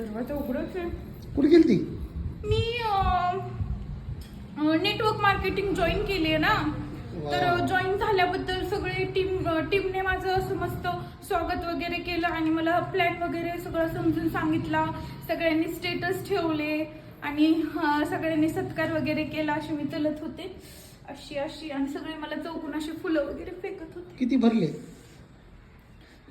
दरवाजा उघडच आहे. कुठे गेली ती? मी नेटवर्क मार्केटिंग जॉईन केली आहे ना. तर. जॉईन झाल्याबद्दल सगळे टीम टीमने माझं असं मस्त स्वागत वगैरे केलं आणि मला प्लॅन वगैरे सगळं समजून सांगितला. सगळ्यांनी स्टेटस ठेवले आणि सगळ्यांनी सत्कार वगैरे केला अशी मी चलत होते. अशी अशी आणि सगळे मला चौकून अशी फुलं वगैरे फेकत होते. किती भरले?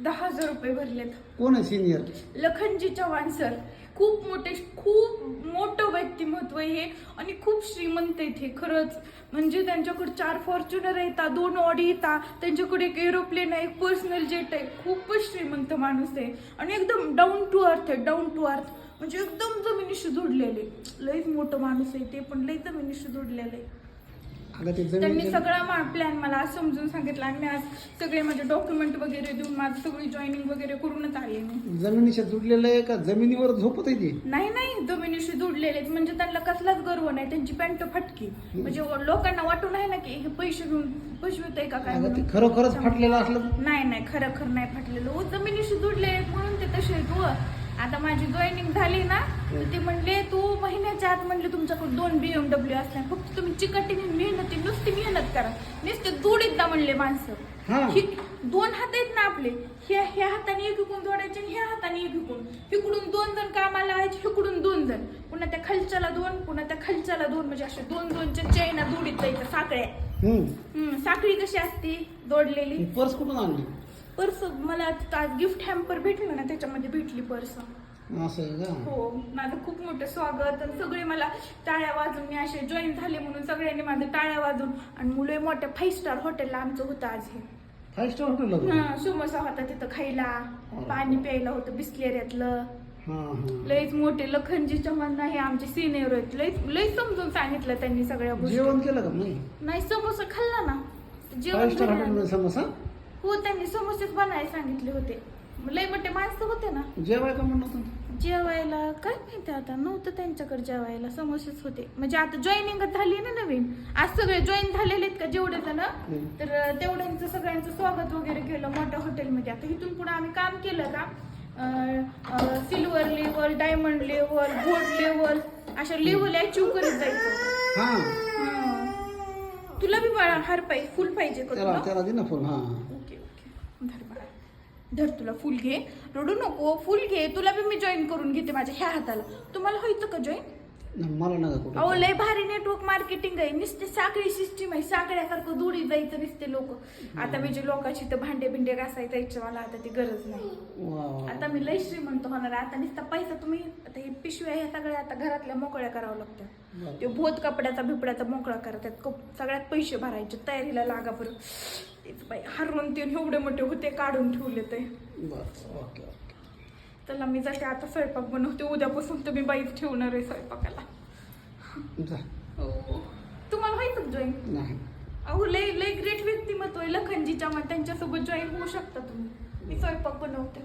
दहा हजार रुपये भरलेत. कोण आहे सिनियर लखनजी चव्हाण सर. खूप मोठे खूप मोठं व्यक्तिमत्व आहे हे आणि खूप श्रीमंत आहेत हे. खरंच म्हणजे त्यांच्याकडे चार फॉर्च्युनर येतात दोन ऑडी येतात त्यांच्याकडे एक एरोप्लेन आहे एक पर्सनल जेट आहे. खूपच श्रीमंत माणूस आहे. आणि एकदम डाऊन टू अर्थ आहे डाऊन टू अर्थ म्हणजे एकदम जमिनीशी जोडलेले. लईच मोठं माणूस आहे ते पण लई जमिनीशी जोडलेलं. आहे अगं ते त्यांनी जमीन सगळा प्लॅन मला समजून सांगितला आणि मी आज सगळे माझे डॉक्युमेंट वगैरे देऊन माझं सगळी जॉईनिंग वगैरे करूनच आले मी. जमिनीच्या जुडलेलं आहे का? जमिनीवर झोपत आहे ते? नाही नाही जमिनीशी जोडलेले आहेत. म्हणजे त्यांना कसलाच गर्व नाही. त्यांची पॅन्ट फटकी. म्हणजे लोकांना वाटून आहे ना की हे पैसे घेऊन पैसे आहे का काय अगं ते म्हणून. खरोखरच फाटलेलं असलं? नाही नाही खरं खरं नाही फाटलेलं. हो जमिनीशी जोडले आहेत म्हणून ते तसे आहेत हो आता माझी जॉईनिंग झाली ना तर ते म्हणले तू महिन्याच्या आत म्हणले तुमच्याकडे दोन बीएमडब्ल्यू असणार फक्त तुम्ही चिकटीने मेहनती नुसती मेहनत करा. नुसते जोडीत दा म्हणले माणसं. हा. दोन हात आहेत ना आपले ह्या ह्या हाताने एक इकून जोडायचे आणि ह्या हाताने एक इकून इकडून दोन जण कामाला आहेत इकडून दोन जण. पुन्हा त्या खालच्याला दोन पुन्हा त्या खालच्याला दोन म्हणजे असे दोन दोनच्या चैना जोडीत जायच्या साखळ्या. साखळी कशी असते? जोडलेली. पर्स कुठून आणली? पर्स मला आज गिफ्ट हॅम्पर भेटलं ना त्याच्यामध्ये भेटली पर्स. असं आहे का? हो माझं खूप मोठं स्वागत आणि सगळे मला टाळ्या वाजून मी असे जॉईन झाले म्हणून सगळ्यांनी माझं टाळ्या वाजून. आणि मुले मोठ्या फाईव्ह स्टार हॉटेलला आमचं होतं आज हे. फाईव्ह स्टार हॉटेल हा समोसा होता तिथं खायला पाणी प्यायला होतं बिस्लेऱ्यातलं हा हा. लईच मोठे लखनजी चव्हाण नाही आमचे सिनियर आहेत. लईच लईच समजून सांगितलं त्यांनी सगळ्या गोष्टी. जेवण केलं का? नाही. नाही समोसा खाल्ला ना. जेवण झालं. समोसा? हो त्यांनी समोसेच बनायला सांगितले होते. लय मोठे माणसं होते ना. जेवाय का म्हणत होतं? जेवायला काय माहिती आता? नव्हतं त्यांच्याकडे जेवायला समोसेच होते. म्हणजे आता जॉईनिंग झाली ना नवीन. आज सगळे जॉईन झालेले आहेत का जेवढे जण. तर तेवढ्यांचं सगळ्यांचं स्वागत वगैरे केलं मोठ्या हॉटेलमध्ये आता इथून पुढे आम्ही काम केलं का? Silver level diamond level gold level अशा लेवल अचीव करत जायचं. तुला बी बाळा हार पाहिजे फुल पाहिजे ओके ओके. बाळा. धर तुला फुल घे. रडू नको फुल घे. तुला बी मी जॉईन करून घेते माझ्या ह्या हाताला. तुम्हाला होईतं का जॉईन मला नका अहो लय भारी नेटवर्क मार्केटिंग आहे. नुसते साखळी सिस्टीम आहे. साखळ्यासारखं दुरी जायचं नुसते लोक. आता मी जे लोकांची तर भांडे बिंडे घासायचं जायचं मला आता ती गरज नाही. वा वा. आता मी लय श्रीमंत होणार आहे. आता नुसता पैसा तुम्ही आता हे पिशव्या ह्या सगळ्या आता घरातल्या मोकळ्या करावं लागतं. बरं. ते भोत कपड्याचा बिपड्याचा मोकळा करा त्यात कप- सगळ्यात पैसे भरायचे. तयारीला लागा बरं. हरवून ते एवढे मोठे होते काढून ठेवले ते. बरं ओके ओके. चला मी जाते आता स्वयंपाक बनवते. उद्यापासून तर मी बाईच ठेवणार आहे स्वयंपाकाला. जा. हो. तुम्हाला व्हायचं जॉईन नाही. अहो लय लय ग्रेट व्यक्तिमत्व आहे लखनजीच्या मग त्यांच्यासोबत जॉईन होऊ शकता तुम्ही. मी स्वयंपाक बनवते.